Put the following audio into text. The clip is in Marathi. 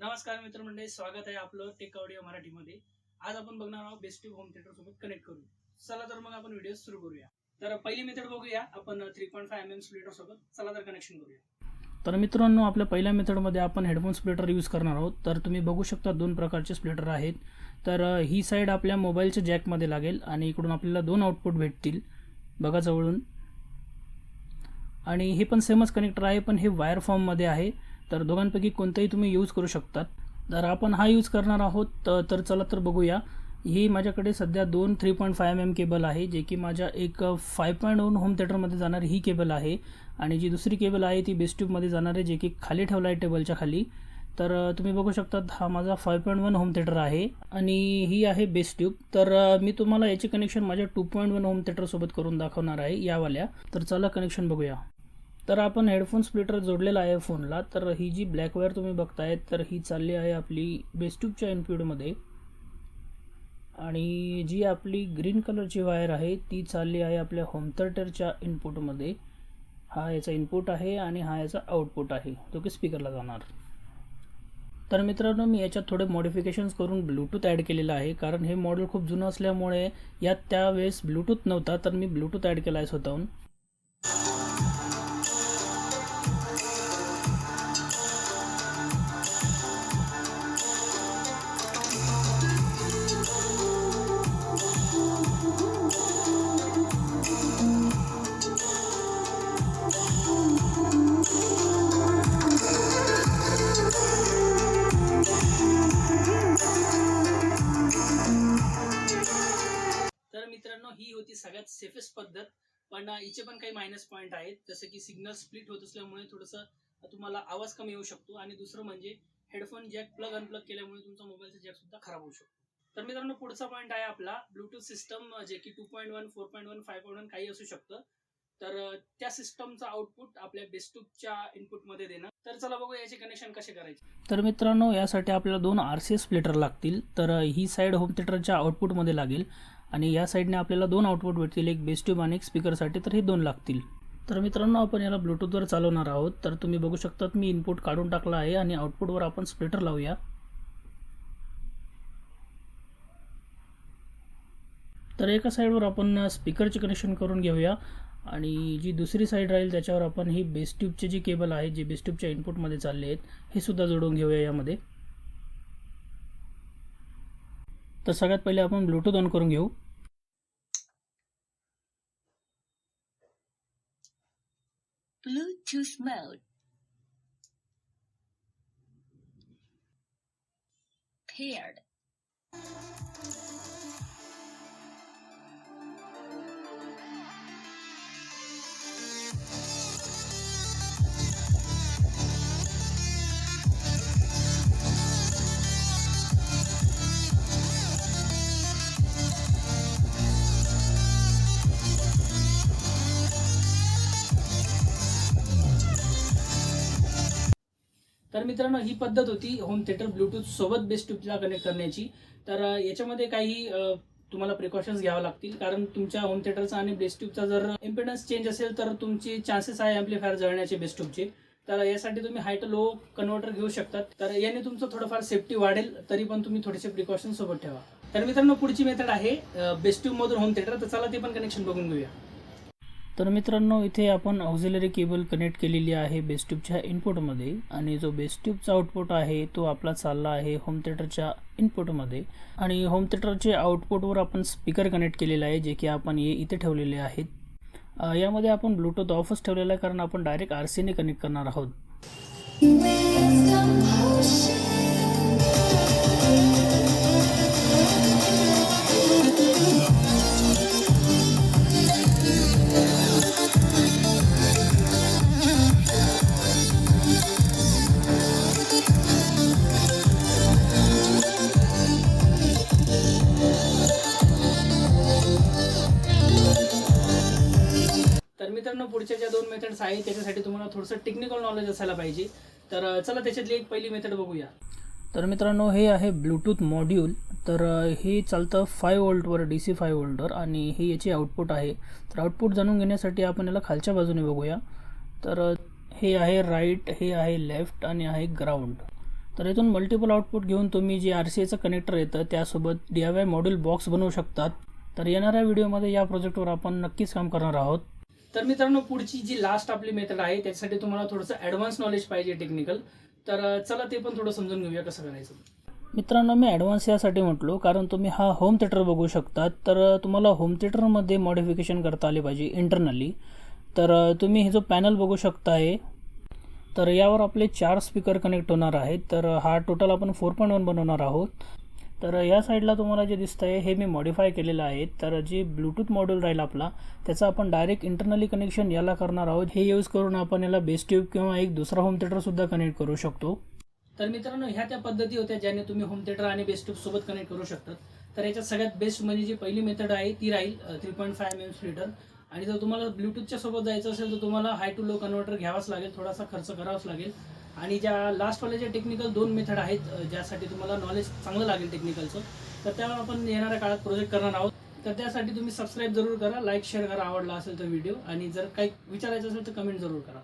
नमस्कार मित्रमंडळी स्वागत आहे आपलं टेक ऑडिओ मराठीमध्ये. आज आपण बघणार आहोत बेस्ट होम थिएटर सोबत कनेक्ट करू चला तर मग आपण व्हिडिओ सुरू करूया. तर पहिली मेथड बघूया आपण three point five M M splitter सोबत. चला तर कनेक्शन करूया. तर मित्रांनो आपल्या पहिल्या मेथडमध्ये आपण हेडफोन स्प्लिटर यूज करणार आहोत. तर तुम्ही बघू शकता दोन प्रकारचे स्प्लिटर आहेत. तर ही साईड आपल्या मोबाईलच्या जॅकमध्ये लागेल आणि इकडून आपल्याला दोन आउटपुट भेटतील. बघा जवळून. आणि हे पण सेमच कनेक्टर आहे पण हे वायर फॉर्ममध्ये आहे. तर दोघांपैकी कोणतंही तुम्ही यूज करू शकतात. तर आपण हा यूज करणार आहोत तर चला तर बघूया. ही माझ्याकडे सध्या दोन three point five M M cable आहे जे की माझ्या एक फाय पॉईंट वन होम थिएटरमध्ये जाणारी ही केबल आहे. आणि जी दुसरी केबल आहे ती बेस्ट्यूबमध्ये जाणार आहे जे की खाली ठेवलं आहे टेबलच्या खाली. तर तुम्ही बघू शकता हा माझा five point one home theatre आहे. आणि ही आहे बेस्ट्यूब तर मी तुम्हाला याचे कनेक्शन माझ्या टू पॉईंट वन होम थिएटरसोबत करून दाखवणार आहे यावाल्या. तर चला कनेक्शन बघूया. तर आपण हेडफोन स्प्लिटर जोडलेला आहे फोनला तर ही जी ब्लॅक वायर तुम्ही बघताय तर ही चालली आहे आपली बेस्ट्यूबच्या इनप्युडमध्ये आणि जी आपली ग्रीन कलरची वायर आहे ती चालली आहे आपल्या होम थिएटरच्या इनपुटमध्ये हा याचा इनपुट आहे आणि हा याचा आउटपुट आहे. तो की स्पीकरला जाणार. तर मित्रांनो मी याच्यात थोडे मॉडिफिकेशन्स करून ब्लूटूथ ॲड केलेलं आहे. कारण हे मॉडेल खूप जुनं असल्यामुळे यात त्यावेळेस ब्लूटूथ नव्हता तर मी ब्लूटूथ ॲड केला आहे स्वतःहून. सगळ्यात सेफेस्ट पद्धत. पण हिचे पण काही मायनस पॉईंट आहेत. जसं की सिग्नल स्प्लिट होत असल्यामुळे थोडंसं तुम्हाला आवाज कमी येऊ शकतो. आणि दुसरं म्हणजे हेडफोन जॅक प्लग अनप्लग केल्यामुळे तुमचा मोबाईलचा जॅक सुद्धा खराब होऊ शकतो. तर मित्रांनो पुढचा पॉईंट आहे आपला. ब्लूटूथ सिस्टम जे की two point one four point one five point one काही असू शकतं. तर त्या सिस्टमचा आउटपुट आपल्या बेस्टूपच्या इनपुटमध्ये देणं. तर चला बघू याचे कनेक्शन कसे करायचे. तर मित्रांनो यासाठी आपल्याला दोन आर सी एस स्प्लिटर लागतील. तर ही साईड होम थिएटरच्या आउटपुटमध्ये लागेल. आणि या साईडने आपल्याला दोन आउटपुट भेटतील एक बेस ट्यूब आणि एक स्पीकरसाठी तर हे दोन लागतील. तर मित्रांनो आपण याला ब्लूटूथवर चालवणार आहोत. तर तुम्ही बघू शकतात मी इनपुट काढून टाकला आहे आणि आउटपुटवर आपण स्प्लिटर लावूया. तर एका साईडवर आपण स्पीकरचे कनेक्शन करून घेऊया आणि जी दुसरी साईड राहील त्याच्यावर आपण ही बेस ट्यूबचे जी केबल आहे जी बेस ट्यूबच्या इनपुटमध्ये चालले आहेत हे सुद्धा जोडून घेऊया यामध्ये. तर सगळ्यात पहिले आपण ब्लूटूथ ऑन करून घेऊ ब्लूटूथ मोड Paired. तर मित्रांनो ही पद्धत होती होम थिएटर ब्लूटूथ सोबत बेस्ट ट्यूबला कनेक्ट करण्याची. तर याच्यामध्ये काही तुम्हाला प्रिकॉशन्स घ्यावं लागतील. कारण तुमच्या होम थिएटरचा आणि बेस्ट ट्यूबचा जर इम्पिडन्स चेंज असेल तर तुमचे चान्सेस आहे अँप्लिफायर जळण्याचे बेस्ट ट्यूबचे तर यासाठी तुम्ही हाय टू लो कन्व्हर्टर घेऊ शकतात. तर याने तुमचं थोडंफार सेफ्टी वाढेल तरी पण तुम्ही थोडेसे प्रिकॉशन सोबत ठेवा. तर मित्रांनो पुढची मेथड आहे बेस्ट ट्यूबमधून होम थिएटर तर चला ते पण कनेक्शन बघून घेऊया. तर मित्रांनो इथे आपण ऑक्झिलरी केबल कनेक्ट केलेली आहे बेस्ट्यूबच्या इनपुटमध्ये आणि जो बेस्ट्यूबचा आउटपुट आहे तो आपला चालला आहे होम थिएटरच्या इनपुटमध्ये आणि होम थिएटरचे आउटपुटवर आपण स्पीकर कनेक्ट केलेला आहे जे की आपण ये इथे ठेवलेले आहेत. यामध्ये आपण ब्लूटूथ ऑफच ठेवलेला आहे कारण आपण डायरेक्ट आर सीने कनेक्ट करणार आहोत. मित्रांनो पुढच्या ज्या दोन मेथड्स आहेत त्याच्यासाठी तुम्हाला थोडंसं टेक्निकल नॉलेज असायला पाहिजे. तर चला त्याच्यातली एक पहिली मेथड बघूया. तर मित्रांनो हे आहे ब्लूटूथ मॉड्यूल तर हे चालतं फाय वोल्टवर डी सी फाय वोल्टवर आणि हे याचे आउटपुट आहे. तर आउटपुट जाणून घेण्यासाठी आपण याला खालच्या बाजूने बघूया. तर हे आहे राईट हे आहे लेफ्ट आणि आहे ग्राउंड तर इथून मल्टिपल आउटपुट घेऊन तुम्ही जे आर सी एचं कनेक्टर येतं त्यासोबत D I Y module box बनवू शकतात. तर येणाऱ्या व्हिडिओमध्ये या प्रोजेक्टवर आपण नक्कीच काम करणार आहोत. तर मित्रांनो पुढची जी लास्ट आपली मेथड आहे त्याच्यासाठी तुम्हाला थोडंसं ॲडव्हान्स नॉलेज पाहिजे टेक्निकल तर चला ते पण थोडं समजून घेऊया कसं करायचं. मित्रांनो मी ॲडव्हान्स यासाठी म्हटलो कारण तुम्ही हा होम थिएटर बघू शकतात. तर तुम्हाला होम थिएटरमध्ये मॉडिफिकेशन करता आले पाहिजे इंटरनली तर तुम्ही हे जो पॅनल बघू शकता आहे तर यावर आपले चार स्पीकर कनेक्ट होणार आहेत. तर हा टोटल आपण फोर पॉईंट वन बनवणार आहोत. तर या साईडला तुम्हाला जे दिसतं आहे हे मी मॉडिफाय केलेलं आहे. तर जे ब्लूटूथ मॉड्यूल राहील आपला त्याचं आपण डायरेक्ट इंटरनली कनेक्शन याला करणार आहोत. हे यूज करून आपण याला बेस ट्यूब किंवा एक दुसरा होम थिएटरसुद्धा कनेक्ट करू शकतो. तर मित्रांनो ह्या त्या पद्धती होत्या ज्याने तुम्ही होम थिएटर आणि बेस्ट ट्यूब सोबत कनेक्ट करू शकतात. तर याच्यात सगळ्यात बेस्ट म्हणजे जी पहिली मेथड आहे ती राहील three point five M M splitter आणि जर तुम्हाला ब्लूटूथच्या सोबत जायचं असेल तर तुम्हाला हाय टू लो कन्व्हर्टर घ्यावाच लागेल थोडासा खर्च करावाच लागेल. आणि ज्या लास्टवाल्या ज्या टेक्निकल दोन मेथड आहेत ज्यासाठी तुम्हाला नॉलेज चांगलं लागेल टेक्निकलचं तर त्यावर आपण येणाऱ्या काळात प्रोजेक्ट करणार आहोत. तर त्यासाठी तुम्ही सबस्क्राईब जरूर करा लाईक शेअर करा आवडला असेल तर व्हिडिओ आणि जर काही विचारायचं असेल तर कमेंट जरूर करा.